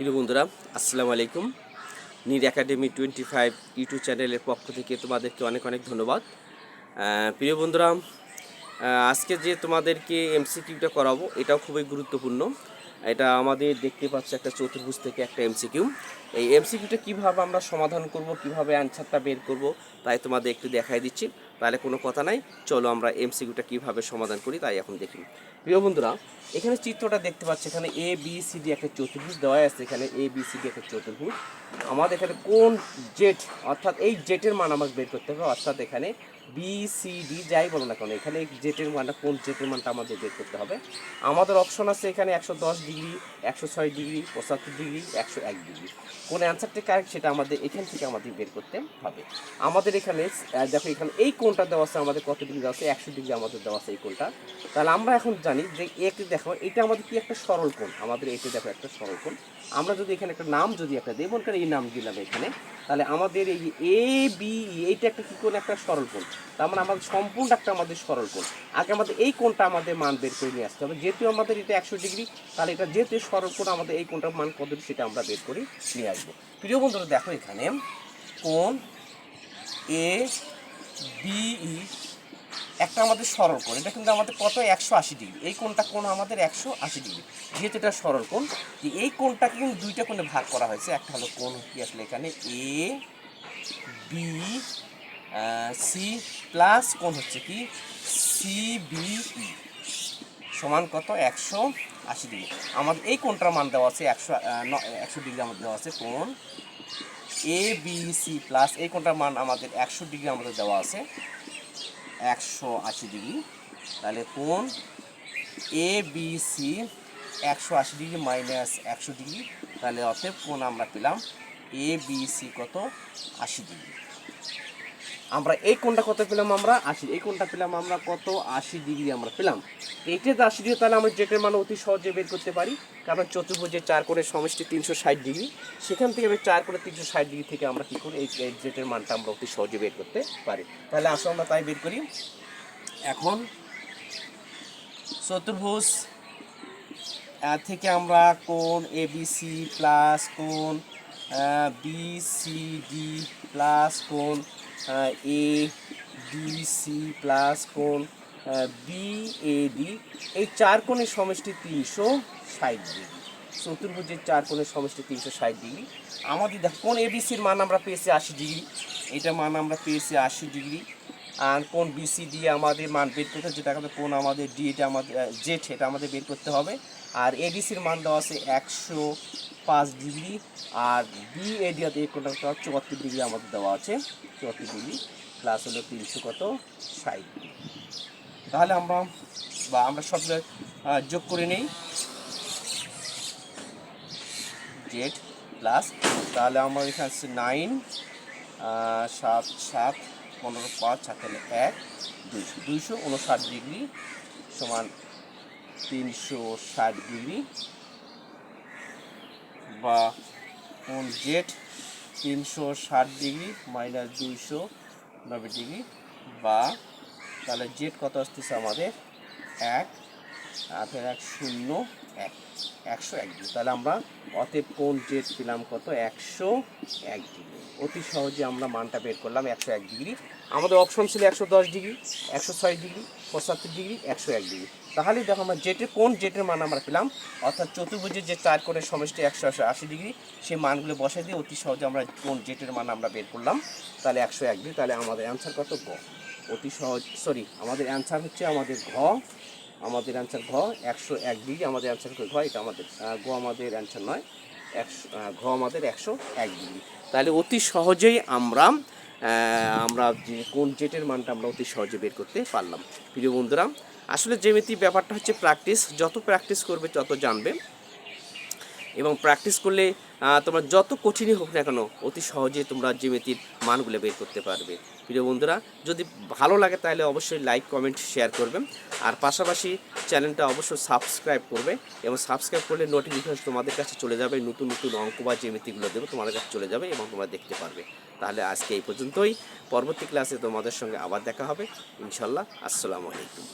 প্রিয় বন্ধুরা, আসসালামু আলাইকুম। নির একাডেমি টোয়েন্টি ফাইভ ইউটিউব চ্যানেলের পক্ষ থেকে তোমাদেরকে অনেক অনেক ধন্যবাদ। প্রিয় বন্ধুরা আজকে যে তোমাদেরকে এমসিকিউটা করাবো, এটাও খুবই গুরুত্বপূর্ণ। এটা আমাদের দেখতে পাচ্ছি একটা চতুর্ভুজ থেকে একটা এমসিকিউ। এই এমসিকিউটা কীভাবে আমরা সমাধান করব, কীভাবে অ্যান্সারটা বের করব, তাই তোমাদের একটু দেখাই দিচ্ছি। তাহলে কোনো কথা নাই। চলো আমরা এমসিকিউটা কীভাবে সমাধান করি তাই এখন দেখি। প্রিয় বন্ধুরা, এখানে চিত্রটা দেখতে পাচ্ছি, এখানে এ বি সি ডি একটা চতুর্ভুজ দেওয়া আছে, এখানে এ বি সি ডি একটা চতুর্ভুজ। আমাদের এখানে কোন জেট, অর্থাৎ এই জেটের মান আমাকে বের করতে হবে, অর্থাৎ এখানে বি সি ডি যাই বলো না কেন, এখানে জেটের মানটা, কোন জেটের মানটা আমাদের বের করতে হবে। আমাদের অপশন আছে এখানে একশো দশ ডিগ্রি, একশো ছয় ডিগ্রি, পঁচাত্তর ডিগ্রি, একশো এক ডিগ্রি। কোন অ্যান্সারটা কারেক্ট সেটা আমাদের এখান থেকে আমাদের বের করতে হবে। আমাদের এখানে দেখো এখানে এই কোনটা দেওয়া আছে আমাদের কত ডিগ্রি আছে? একশো ডিগ্রি আমাদের দেওয়া আছে এই কোনটা? তাহলে আমরা এখন জানি যে একে দেখো, এটা আমাদের কি একটা সরল কোণ? আমাদের এটা দেখো একটা সরল কোণ। আমরা যদি এখানে একটা নাম যদি একটা দেব মনে এই নাম দিলাম এখানে, তাহলে আমাদের এই এ বি এইটা একটা কি কোণ? একটা সরল কোণ। তার মানে আমাদের সম্পূর্ণ একটা আমাদের সরল কোণ। আগে আমাদের এই কোণটা আমাদের মান বের করে নিয়ে আসতে হবে। যেহেতু আমাদের এটা একশো ডিগ্রি, তাহলে এটা যেহেতু সরল কোণ, আমাদের এই কোণটার মান কত সেটা আমরা বের করে নিয়ে আসব। প্রিয় বন্ধুরা, দেখো এখানে কোণ এ বিই একটা আমাদের সরল কোণ। এটা কিন্তু আমাদের কত? একশো আশি ডিগ্রি। এই কোণটা কোণ আমাদের একশো আশি ডিগ্রি। যেহেতু এটা সরল কোণ এই কোণটাকে কিন্তু দুইটা কোণে ভাগ করা হয়েছে। একটা হলো কোণ কি আসলে এখানে? এ বি সি প্লাস কোণ হচ্ছে কি? সি বি ই সমান কত? একশো আশি ডিগ্রি। আমাদের এই কোণটার মান দেওয়া আছে একশো একশো ডিগ্রি আমাদের দেওয়া আছে কোণ এ বি সি প্লাস এই কোণটার মান আমাদের একশো ডিগ্রি আমাদের দেওয়া আছে? একশো আশি ডিগ্রি। তাহলে কোন? এ বি সি একশো আশি ডিগ্রি মাইনাস একশো ডিগ্রি। তাহলে অতএব কোন আমরা পেলাম? এ বি সি কত? আশি ডিগ্রি। আমরা এই কোণটা কত পেলাম আমরা? আশি। এই কোণটা পেলাম আমরা কত? আশি ডিগ্রি আমরা পেলাম। এইটা যে আশি ডিগ্রি, তাহলে আমরা জেটের মান অতি সহজে বের করতে পারি, কারণ চতুর্ভুজের চার কোণের সমষ্টি তিনশো ষাট ডিগ্রি। সেখান থেকে চার কোণে তিনশো ষাট ডিগ্রি থেকে আমরা কী করি? এই জেটের মানটা আমরা অতি সহজে বের করতে পারি। তাহলে আসো আমরা তাই বের করি। এখন চতুর্ভুজ থেকে আমরা কোন এ বি সি প্লাস কোন বি সি ডি প্লাস কোণ এ ডি সি প্লাস কোণ বি এ ডি এই চার কোণের সমষ্টি তিনশো ষাট ডিগ্রি। চতুর্ভুজের চার কোণের সমষ্টি তিনশো ষাট ডিগ্রি। আমাদের কোন এবিসির মান আমরা পেয়েছি আশি ডিগ্রি। এটা মান আমরা পেয়েছি আশি ডিগ্রি। আর কোন বিসিডি আমাদের মান বের করতে হবে, যেটা আমাদের কোন আমাদের ডি এটা আমাদের জেট এটা আমাদের বের করতে হবে। আর এডিসির মান দেওয়া আছে একশো পাঁচ ডিগ্রি। আর বি এডিয়াতে কোনটা চুয়াত্তর ডিগ্রি আমাদের দেওয়া আছে। চুয়াত্তর ডিগ্রি প্লাস হলো তিনশো কত? ষাট তাহলে আমরা বা আমরা সব যোগ করে নেই। জেড প্লাস তাহলে আমার এখানে আছে নাইন সাত সাত পনেরো পাঁচ, সাত তাহলে এক, দুইশো দুইশো উনষাট ডিগ্রি সমান তিনশো ষাট ডিগ্রি বা কোন জেড? তিনশো ষাট ডিগ্রি মাইনাস দুইশো নব্বই ডিগ্রি বা তাহলে জেড কত আসতেছে আমাদের? এক আটের এক শূন্য, এক, একশো এক ডিগ্রি। তাহলে আমরা অতএব কোন জেড পেলাম কত? একশো এক ডিগ্রি। অতি সহজে আমরা মানটা বের করলাম একশো এক ডিগ্রি। আমাদের অপশন ছিল একশো দশ ডিগ্রি, একশো ছয় ডিগ্রি, পঁচাত্তর ডিগ্রি, একশো এক ডিগ্রি। তাহলে দেখো আমরা জেটের কোন জেটের মান আমরা পেলাম, অর্থাৎ চতুর্ভুজের যে চার কোণের সমষ্টি একশো একশো আশি ডিগ্রি, সেই মানগুলো বসাই দিয়ে অতি সহজে আমরা কোন জেটের মান আমরা বের করলাম। তাহলে একশো এক ডিগ্রি, তাহলে আমাদের অ্যান্সার কত? গ। অতি সহজ সরি আমাদের অ্যান্সার হচ্ছে আমাদের ঘ। আমাদের অ্যান্সার ঘ, একশো এক বি আমাদের অ্যান্সার ঘ, এটা আমাদের গ আমাদের অ্যান্সার নয়, একশো ঘ আমাদের একশো এক ডিগ্রি তাহলে অতি সহজেই আমরা আমরা যে কোন জেটের মানটা আমরা অতি সহজে বের করতে পারলাম। প্রিয় বন্ধুরা, আসলে জ্যামিতি ব্যাপারটা হচ্ছে প্র্যাকটিস যত প্র্যাকটিস করবে তত জানবে। এবং প্র্যাকটিস করলে তোমরা যত কঠিনই হোক না কেন, অতি সহজে তোমরা জ্যামিতির মানগুলো বের করতে পারবে। প্রিয় বন্ধুরা, যদি ভালো লাগে তাহলে অবশ্যই লাইক কমেন্ট শেয়ার করবেন। আর পাশাপাশি চ্যানেলটা অবশ্যই সাবস্ক্রাইব করবে এবং সাবস্ক্রাইব করলে নোটিফিকেশন তোমাদের কাছে চলে যাবে, নতুন নতুন অঙ্ক বা জ্যামিতিগুলো দেবো তোমাদের কাছে চলে যাবে এবং তোমরা দেখতে পারবে। তাহলে আজকে এই পর্যন্তই। পরবর্তী ক্লাসে তোমাদের সঙ্গে আবার দেখা হবে। ইনশাল্লাহ আসসালামু আলাইকুম।